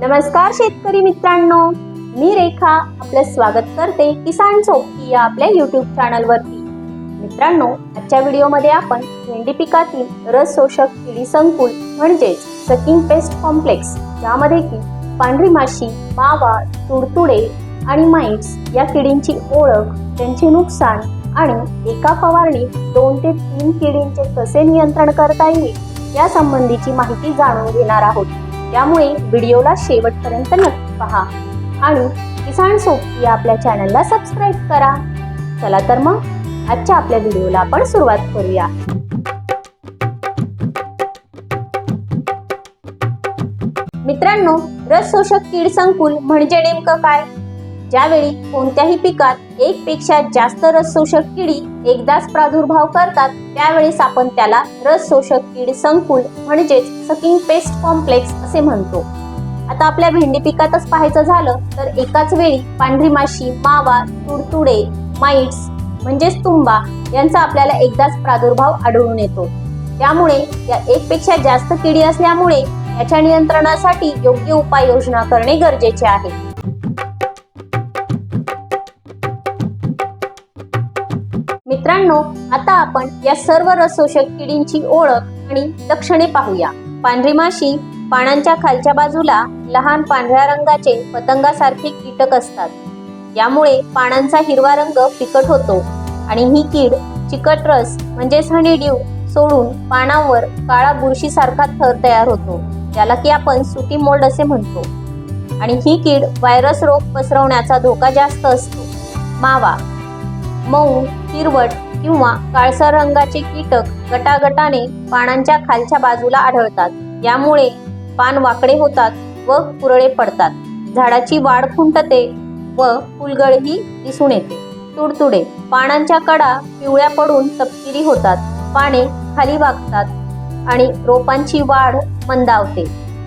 नमस्कार शेतकरी मित्रांनो. मी रेखा. आपलं स्वागत करते किसान सोबती या आपल्या युट्यूब चॅनलवरती मित्रांनो आजच्या व्हिडिओमध्ये आपण भेंडी पिकातील रस शोषक किडी संकुल म्हणजेच सकिंग पेस्ट कॉम्प्लेक्स यामध्ये की पांढरी माशी मावा तुडतुडे आणि माइट्स या किडींची ओळख त्यांचे नुकसान आणि एका फवारणीत दोन ते तीन किडींचे कसे नियंत्रण करता येईल या संबंधीची माहिती जाणून घेणार आहोत. त्यामुळे व्हिडिओला शेवटपर्यंत नक्की पहा. आणि किसान सोबती या आपल्या चॅनलला सबस्क्राईब करा. चला तर मग आजच्या आपल्या व्हिडिओला आपण सुरुवात करूया. मित्रांनो रस शोषक कीड संकुल म्हणजे नेमकं काय? ज्यावेळी कोणत्याही पिकात एक पेक्षा जास्त रस शोषक किडी एकदाच प्रादुर्भाव करतात त्यावेळेस आपण त्याला रस शोषक कीड संकुल म्हणजेच सकिंग पेस्ट कॉम्प्लेक्स असे म्हणतो. आता आपल्या भेंडी पिकातच पाहायचं झालं तर एकाच वेळी पांढरी माशी मावा तुडतुडे माइट्स म्हणजेच तुंबा यांचा आपल्याला एकदाच प्रादुर्भाव आढळून येतो. त्यामुळे या एक पेक्षा जास्त किडी असल्यामुळे याच्या नियंत्रणासाठी योग्य उपाययोजना करणे गरजेचे आहे. मित्रांनो आता आपण या सर्व रसोषक किडींची ओळख आणि लक्षणे पाहूया. पांढरी माशी पानांच्या खालच्या बाजूला लहान पांढऱ्या रंगाचे पतंगासारखे कीटक असतात. यामुळे पानांचा हिरवा रंग फिकट होतो आणि ही कीड चिकट रस म्हणजेच हनीड्यू सोडून पानांवर काळा बुरशीसारखा थर तयार होतो ज्याला की आपण सुटी मोल्ड असे म्हणतो. आणि ही कीड व्हायरस रोग पसरवण्याचा धोका जास्त असतो. मावा मऊ हिरवट किंवा काळसर रंगाचे कीटक गटागटाने पानांच्या खालच्या बाजूला आढळतात. यामुळे पान वाकडे होतात व कुरळे पडतात. झाडाची वाढ खुंटते व फुलगळही दिसून येते. तुडतुडे पानांच्या कडा पिवळ्या पडून तपकिरी होतात. पाने खाली वागतात आणि रोपांची वाढ मंदावते.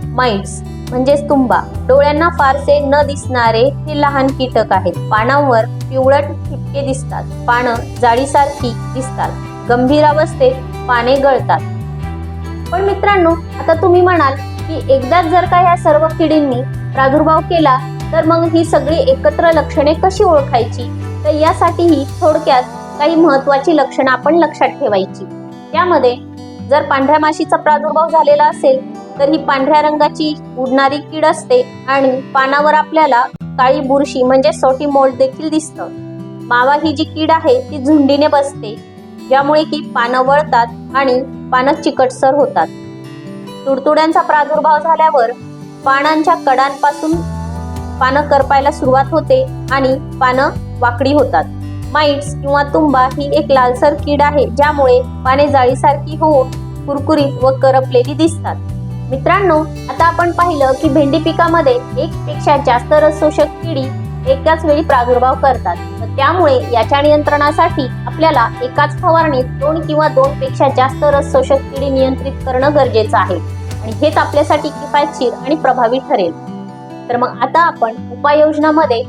माइट्स म्हणजेच तुंबा. डोळ्यांना फारसे न दिसणारे हे लहान कीटक आहेत. पानांवर पिवळट ठिपके दिसतात. पानं जाळीसारखी दिसतात. गंभीर अवस्थेत पाने गळतात. पण मित्रांनो आता तुम्ही म्हणाल की एकदाच जर का ह्या सर्व किडींनी प्रादुर्भाव केला तर मग ही सगळी एकत्र लक्षणे कशी ओळखायची? तर यासाठीही थोडक्यात काही महत्वाची लक्षणं आपण लक्षात ठेवायची. त्यामध्ये जर पांढऱ्या माशीचा प्रादुर्भाव झालेला असेल तर ही पांढऱ्या रंगाची उडणारी कीड असते आणि पानावर आपल्याला काळी बुरशी म्हणजे सोटी मोल्ड देखील दिसतं. मावा ही जी कीड आहे ती झुंडीने बसते ज्यामुळे की पानं वळतात आणि पानं चिकटसर होतात. तुडतुड्यांचा प्रादुर्भाव झाल्यावर पानांच्या कडांपासून पानं करपायला सुरुवात होते आणि पानं वाकडी होतात. माइट्स किंवा तुंबा ही एक लालसर कीड आहे ज्यामुळे पाने जाळीसारखी होऊन कुरकुरीत व करपलेली दिसतात. मित्रांनो आता आपण पाहिलं की भेंडी पिकामध्ये एक पेक्षा जास्त रस शोषक किडी एकाच वेळी प्रादुर्भाव करतात. तर त्यामुळे याच्या नियंत्रणासाठी आपल्याला एकाच फवारणीत दोन किंवा दोन पेक्षा जास्त रस शोषक किडी नियंत्रित करणं गरजेचं आहे. आणि हेच आपल्यासाठी किफायतशीर आणि प्रभावी ठरेल. तर मग आता आपण उपाययोजनामध्ये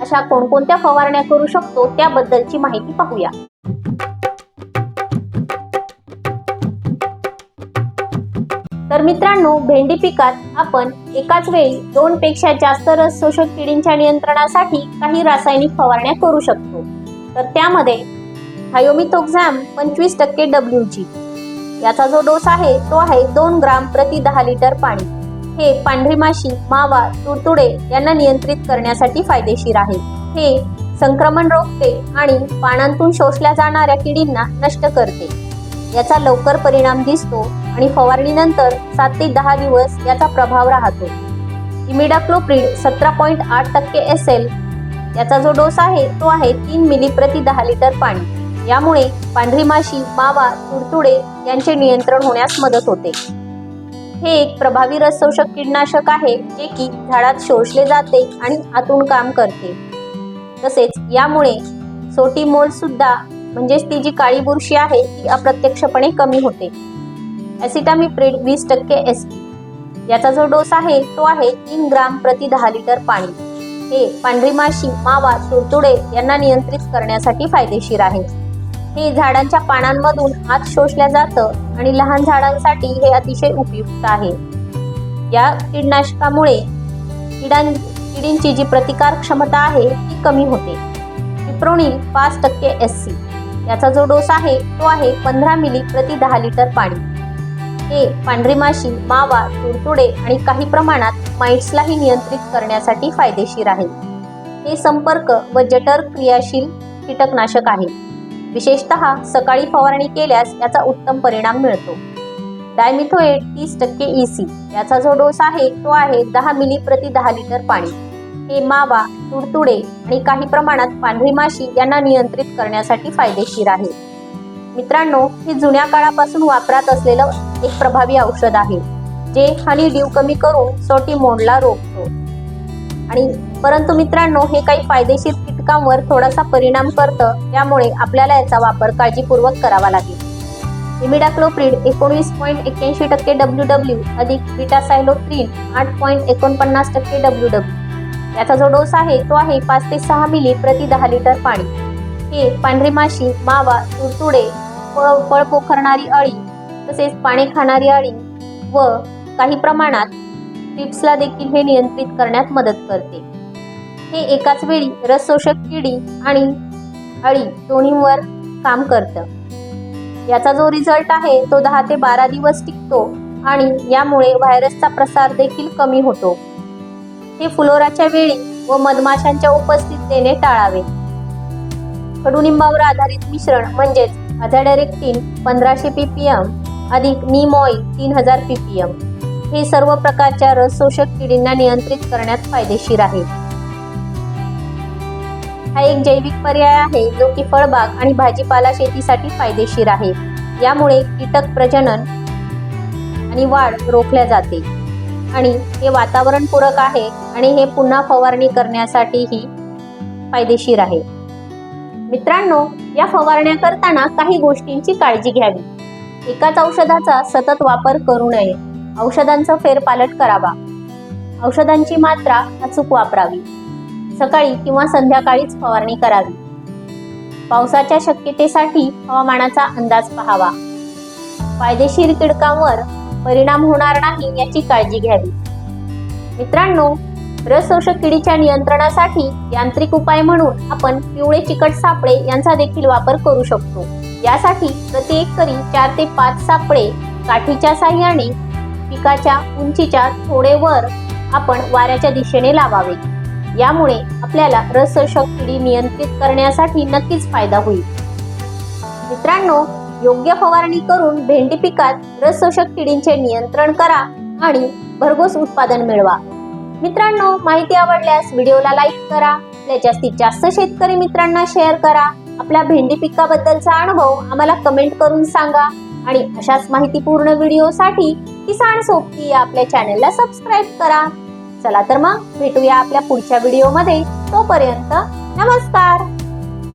अशा कोणकोणत्या फवारण्या करू शकतो त्याबद्दलची माहिती पाहूया. तर मित्रांनो भेंडी पिकात आपण एकाच वेळी दोन पेक्षा जास्त रस शोषक किडींच्या नियंत्रणासाठी काही रासायनिक फवारण्या करू शकतो. तर त्यामध्ये थायोमिथोक्झॅम पंचवीस टक्के डब्ल्यू जी याचा जो डोस आहे तो आहे दोन ग्राम प्रति दहा लिटर पाणी. हे पांढरी माशी मावा तुडतुडे यांना नियंत्रित करण्यासाठी फायदेशीर आहे. हे संक्रमण रोखते आणि पानांतून शोषल्या जाणाऱ्या किडींना नष्ट करते. याचा लवकर परिणाम दिसतो आणि फवारणीनंतर सात ते दहा दिवस याचा प्रभाव राहतो. इमिडाक्लोप्रिड सतरा पॉईंट आठ टक्के एस एल याचा जो डोस आहे तो आहे तीन मिली प्रति दहा लिटर पाणी. यामुळे पांढरी माशी मावा तुडतुडे यांचे नियंत्रण होण्यास मदत होते. हे एक प्रभावी रसशोषक कीटनाशक आहे जे की झाडात शोषले जाते आणि आतून काम करते. तसेच यामुळे सोटी मोल्ड सुद्धा म्हणजेच ती जी काळी बुरशी आहे ती अप्रत्यक्षपणे कमी होते. ॲसिटामिप्रिड वीस टक्के एस याचा जो डोस आहे तो आहे तीन ग्राम प्रति दहा लिटर पाणी. हे पांढरी माशी मावा तुडतुडे यांना नियंत्रित करण्यासाठी फायदेशीर आहे. हे झाडांच्या पानांमधून आत शोषल्या जातं आणि लहान झाडांसाठी हे अतिशय उपयुक्त आहे. या कीडनाशकामुळे किडां किडींची जी प्रतिकार क्षमता आहे ती कमी होते. पिप्रोणी पाच टक्के एस सी याचा जो डोस आहे तो आहे पंधरा मिली प्रति दहा लिटर पाणी. हे पांढरी माशी मावा तुडतुडे आणि काही प्रमाणात माइट्सलाही नियंत्रित करण्यासाठी फायदेशीर आहे. हे संपर्क व जटर क्रियाशील कीटकनाशक आहे. विशेषतः सकाळी फवारणी केल्यास याचा उत्तम परिणाम मिळतो. डायमिथोएट तीस टक्के ईसी याचा जो डोस आहे तो आहे दहा मिली प्रति दहा लिटर पाणी. हे मावा तुडतुडे आणि काही प्रमाणात पांढरी माशी यांना नियंत्रित करण्यासाठी फायदेशीर आहे. मित्रांनो हे जुन्या काळापासून वापरात असलेलं एक प्रभावी औषध आहे जे हनी ड्यू कमी करून सोटी मोडला रोखतो. आणि परंतु मित्रांनो हे काही फायदेशीर कीटकांवर थोडासा परिणाम करतं त्यामुळे आपल्याला याचा वापर काळजीपूर्वक करावा लागेल. इमिडाक्लोप्रिड एकोणवीस पॉईंट एक्क्याऐंशी टक्के डब्ल्यू डब्ल्यू अधिक बिटासायलोप्रिन आठ पॉईंट एकोणपन्नास टक्के डब्ल्यू डब्ल्यू. याचा जो डोस आहे तो आहे पाच ते सहा मिली प्रति दहा लिटर पाणी. हे पांढरी माशी मावा तुडतुडे फळ फळ पोखरणारी अळी तसेच पाणी खाणारी अळी व काही प्रमाणात ट्रिप्सला देखील हे नियंत्रित करण्यात मदत करते. हे एकाच वेळी रसशोषक किडी आणि अळी दोन्हीवर काम करतं. याचा जो रिझल्ट आहे तो दहा ते बारा दिवस टिकतो आणि यामुळे व्हायरसचा प्रसार देखील कमी होतो. हे फुलोराच्या वेळी व मधमाशांच्या उपस्थितीने टाळावे. कडुनिंबावर आधारित मिश्रण म्हणजेच अझॅडेरेक्टिन पंधराशे पी पी एम अधिक निमॉइल तीन हजार पी पी एम हे सर्व प्रकारच्या रस शोषक किडींना नियंत्रित करण्यात फायदेशीर आहे. हा एक जैविक पर्याय आहे जो की फळबाग आणि भाजीपाला शेतीसाठी फायदेशीर आहे. यामुळे कीटक प्रजनन आणि वाढ रोखल्या जाते. आणि हे वातावरणपूरक आहे आणि हे पुन्हा फवारणी करण्यासाठीही फायदेशीर आहे. मित्रांनो या फवारण्या करताना काही गोष्टींची काळजी घ्यावी. एकाच औषधाचा सतत वापर करू नये. औषधांचं फेरपालट करावा. औषधांची मात्रा अचूक वापरावी. सकाळी किंवा संध्याकाळीच फवारणी करावी. पावसाच्या शक्यतेसाठी हवामानाचा अंदाज पहावा. फायदेशीर किडकांवर परिणाम होणार नाही याची काळजी घ्यावी. मित्रांनो रस शोषक किडीच्या नियंत्रणासाठी यांत्रिक उपाय म्हणून आपण पिवळे चिकट सापळे यांचा देखील वापर करू शकतो. यासाठी प्रति एकरी चार ते पाच सापळे काठीच्या साह्याने पिकाच्या उंचीच्या थोडे वर आपण वाऱ्याच्या दिशेने लावावे. यामुळे आपल्याला रस शोषक किडी नियंत्रित करण्यासाठी नक्कीच फायदा होईल. मित्रांनो योग्य फवारणी करून भेंडी पिकात रस शोषक किडींचे नियंत्रण करा आणि भरघोस उत्पादन मिळवा. मित्रांनो माहिती आवडल्यास व्हिडिओला लाईक करा. आपल्या जास्तीत जास्त शेतकरी मित्रांना शेअर करा. आपल्या भेंडी पिकाबद्दलचा अनुभव आम्हाला कमेंट करून सांगा. आणि अशाच माहितीपूर्ण व्हिडिओसाठी किसान सोबती आपल्या चॅनलला सबस्क्राईब करा. चला तर मग भेटूया आपल्या पुढच्या व्हिडिओमध्ये. तोपर्यंत नमस्कार!